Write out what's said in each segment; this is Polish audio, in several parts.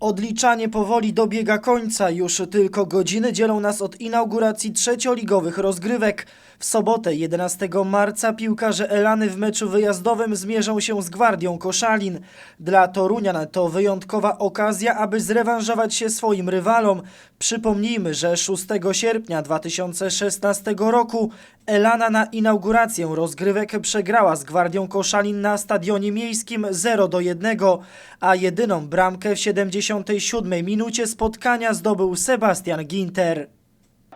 Odliczanie powoli dobiega końca. Już tylko godziny dzielą nas od inauguracji trzecioligowych rozgrywek. W sobotę 11 marca piłkarze Elany w meczu wyjazdowym zmierzą się z Gwardią Koszalin. Dla Torunian to wyjątkowa okazja, aby zrewanżować się swoim rywalom. Przypomnijmy, że 6 sierpnia 2016 roku Elana na inaugurację rozgrywek przegrała z Gwardią Koszalin na stadionie miejskim 0 do 1, a jedyną bramkę w 77 minucie spotkania zdobył Sebastian Ginter.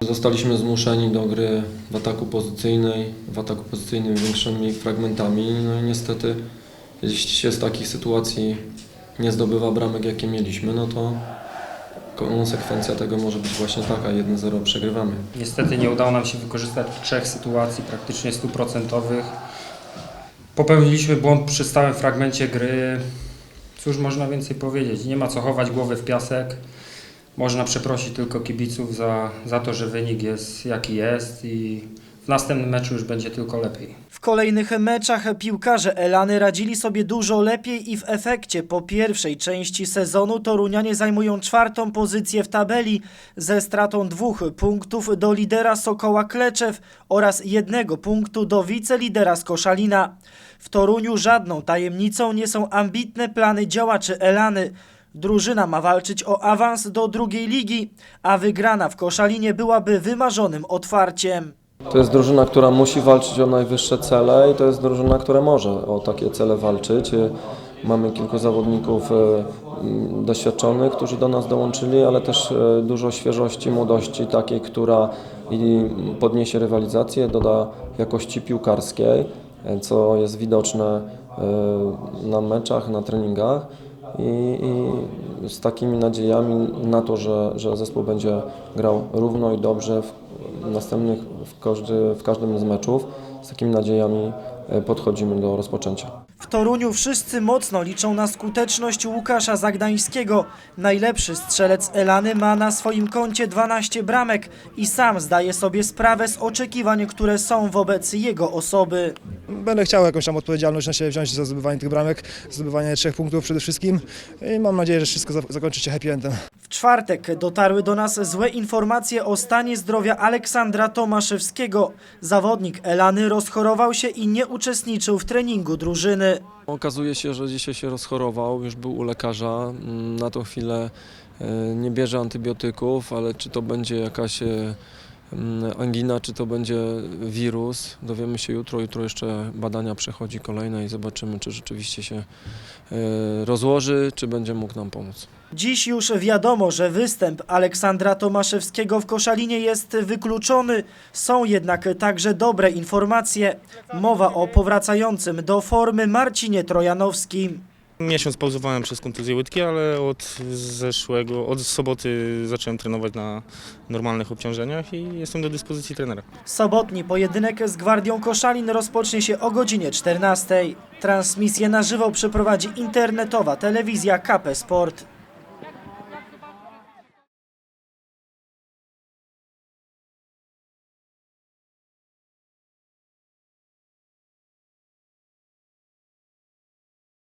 Zostaliśmy zmuszeni do gry w ataku pozycyjnej, w ataku pozycyjnym większymi fragmentami. No i niestety, jeśli się z takich sytuacji nie zdobywa bramek, jakie mieliśmy, no to konsekwencja tego może być właśnie taka, 1-0 przegrywamy. Niestety nie udało nam się wykorzystać trzech sytuacji praktycznie stuprocentowych. Popełniliśmy błąd przy stałym fragmencie gry. Cóż można więcej powiedzieć? Nie ma co chować głowy w piasek. Można przeprosić tylko kibiców za, za to, że wynik jest jaki jest i w następnym meczu już będzie tylko lepiej. W kolejnych meczach piłkarze Elany radzili sobie dużo lepiej i w efekcie po pierwszej części sezonu Torunianie zajmują czwartą pozycję w tabeli ze stratą dwóch punktów do lidera Sokoła Kleczew oraz jednego punktu do wicelidera z Koszalina. W Toruniu żadną tajemnicą nie są ambitne plany działaczy Elany. Drużyna ma walczyć o awans do drugiej ligi, a wygrana w Koszalinie byłaby wymarzonym otwarciem. To jest drużyna, która musi walczyć o najwyższe cele i to jest drużyna, która może o takie cele walczyć. Y, Mamy kilku zawodników y, mm, doświadczonych, którzy do nas dołączyli, ale też y, dużo świeżości, młodości takiej, która i podniesie rywalizację, doda jakości piłkarskiej, co jest widoczne na meczach, na treningach. I, i z takimi nadziejami na to, że, że zespół będzie grał równo i dobrze w następnych, w, każdy, w każdym z meczów. Z takimi nadziejami e, podchodzimy do rozpoczęcia. W Toruniu wszyscy mocno liczą na skuteczność Łukasza Zagdańskiego. Najlepszy strzelec Elany ma na swoim koncie 12 bramek i sam zdaje sobie sprawę z oczekiwań, które są wobec jego osoby. Będę chciał jakąś tam odpowiedzialność na siebie wziąć za zdobywanie tych bramek, zdobywanie trzech punktów przede wszystkim i mam nadzieję, że wszystko za- zakończy się happy endem. W czwartek dotarły do nas złe informacje o stanie zdrowia Aleksandra Tomaszewskiego. Zawodnik Elany rozchorował się i nie uczestniczył w treningu drużyny. Okazuje się, że dzisiaj się rozchorował, już był u lekarza. Mm, Na tą chwilę e, nie bierze antybiotyków, ale czy to będzie jakaś e, angina, czy to będzie wirus, dowiemy się jutro. Jutro jeszcze badania przechodzi kolejne i zobaczymy, czy rzeczywiście się e, rozłoży, czy będzie mógł nam pomóc. Dziś już wiadomo, że występ Aleksandra Tomaszewskiego w Koszalinie jest wykluczony. Są jednak także dobre informacje. Mowa o powracającym do formy Marcinie Trojanowskim. Miesiąc pauzowałem przez kontuzję łydki, ale od zeszłego, od soboty zacząłem trenować na normalnych obciążeniach i jestem do dyspozycji trenera. Sobotni pojedynek z Gwardią Koszalin rozpocznie się o godzinie 14. Transmisję na żywo przeprowadzi internetowa telewizja KP Sport.